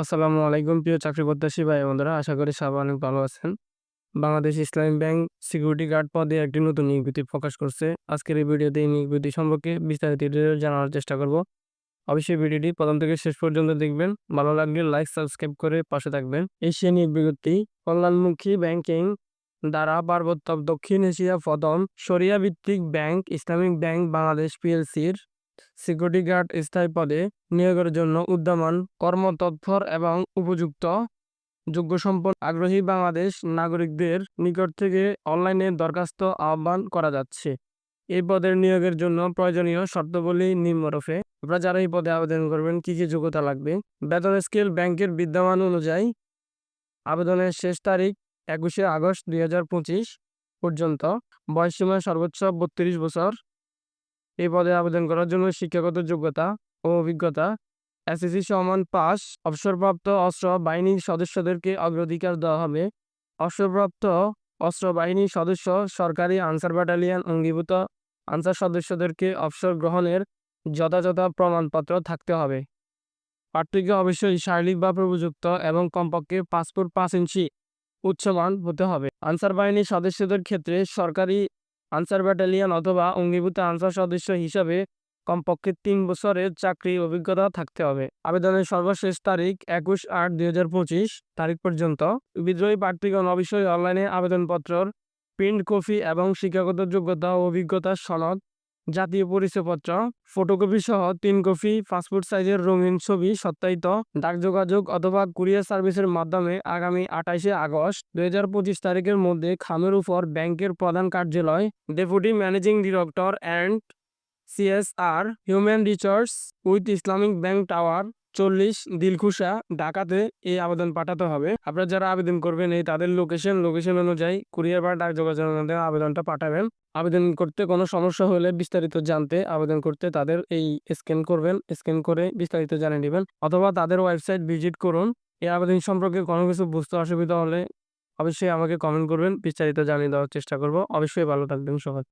আসসালামু আলাইকুম, প্রিয় চাকরি প্রত্যাশী ভাই বন্ধুরা। আশা করি সবাই অনেক ভালো আছেন। বাংলাদেশ ইসলামী ব্যাংক সিকিউরিটি গার্ড পদে একটি নতুন নিয়োগ প্রকাশ করছে। আজকের এই ভিডিওতে এই নিয়োগ সম্পর্কে বিস্তারিত জানার চেষ্টা করব। অবশ্যই ভিডিওটি প্রথম থেকে শেষ পর্যন্ত দেখবেন। ভালো লাগলে লাইক, সাবস্ক্রাইব করে পাশে থাকবেন। এশিয়া নিয়োগ কল্যাণমুখী ব্যাংকিং দ্বারা পার্বত্য দক্ষিণ এশিয়া প্রথম সরিয়া ভিত্তিক ব্যাংক, ইসলামিক ব্যাংক বাংলাদেশ পিএলসির সিকিউরিটি গার্ড স্থায়ী পদে নিয়োগের জন্য উদ্যমান, কর্মতৎপর এবং উপযুক্ত যোগ্য সম্পন্ন আগ্রহী বাংলাদেশ নাগরিকদের নিকট থেকে অনলাইনে দরখাস্ত আহ্বান করা যাচ্ছে। এই পদের নিয়োগের জন্য প্রয়োজনীয় শর্তাবলী নিম্নরূপে। আপনারা যারা এই পদে আবেদন করবেন, কি কি যোগ্যতা লাগবে? বেতন স্কেল ব্যাংকের বিদ্যমান অনুযায়ী আবেদনের শেষ তারিখ একুশে আগস্ট দুই হাজার পঁচিশ পর্যন্ত। বয়সসীমা সর্বোচ্চ বত্রিশ বছর। এই পদে আবেদন করার জন্য শিক্ষাগত যোগ্যতা ও অভিজ্ঞতা, এসএসসি সমান পাস, অবসরপ্রাপ্ত অস্ত্র বাহিনীর সদস্যদেরকে অগ্রাধিকার দেওয়া হবে। অবসরপ্রাপ্ত অস্ত্র বাহিনীর সদস্য সরকারি আনসার ব্যাটালিয়ন অঙ্গীভূত আনসার সদস্যদেরকে অবসর গ্রহণের যথাযথ প্রমাণপত্র থাকতে হবে। প্রার্থীকে অবশ্যই শারীরিকভাবে উপযুক্ত এবং কমপক্ষে পাসপোর্ট পাঁচ ইঞ্চি উচ্চমান হতে হবে। আনসার বাহিনীর সদস্যদের ক্ষেত্রে সরকারি আনসার ব্যাটালিয়ন অথবা অঙ্গীভূত আনসার সদস্য হিসাবে কমপক্ষে তিন বছরের চাকরি অভিজ্ঞতা থাকতে হবে। আবেদনের সর্বশেষ তারিখ একুশ আট দুই তারিখ পর্যন্ত। বিদ্রোহী প্রার্থীগণ অবশ্যই অনলাইনে আবেদনপত্রর প্রিন্ট কপি এবং শিক্ষাগত যোগ্যতা ও অভিজ্ঞতার সনদ জাতীয় পরিচয়পত্র ফটোকপি সহ তিন কপি পাসপোর্ট সাইজের রঙিন ছবি সত্যায়িত, ডাক যোগাযোগ অথবা কুরিয়ার সার্ভিসের মাধ্যমে আগামী আঠাইশে আগস্ট দুই হাজার পঁচিশ তারিখের মধ্যে খামের উপর ব্যাংকের প্রধান কার্যালয় deputy managing director and CSR human resource with Islamic bank tower চল্লিশ দিলখুশা ঢাকাতে এই আবেদন পাঠাতে হবে। আপনারা যারা আবেদন করবেন, এই তাদের লোকেশন লোকেশন অনুযায়ী কুরিয়ার বা ডাক যোগাযোগ আবেদনটা পাঠাবেন। আবেদন করতে কোনো সমস্যা হলে বিস্তারিত জানতে আবেদন করতে তাদের এই স্ক্যান করবেন স্ক্যান করে বিস্তারিত জানিয়ে নেবেন। অথবা তাদের ওয়েবসাইট ভিজিট করুন। এই আবেদন সম্পর্কে কোনো কিছু বুঝতে অসুবিধা হলে অবশ্যই আমাকে কমেন্ট করবেন, বিস্তারিত জানিয়ে দেওয়ার চেষ্টা করব। অবশ্যই ভালো থাকবেন সবাই।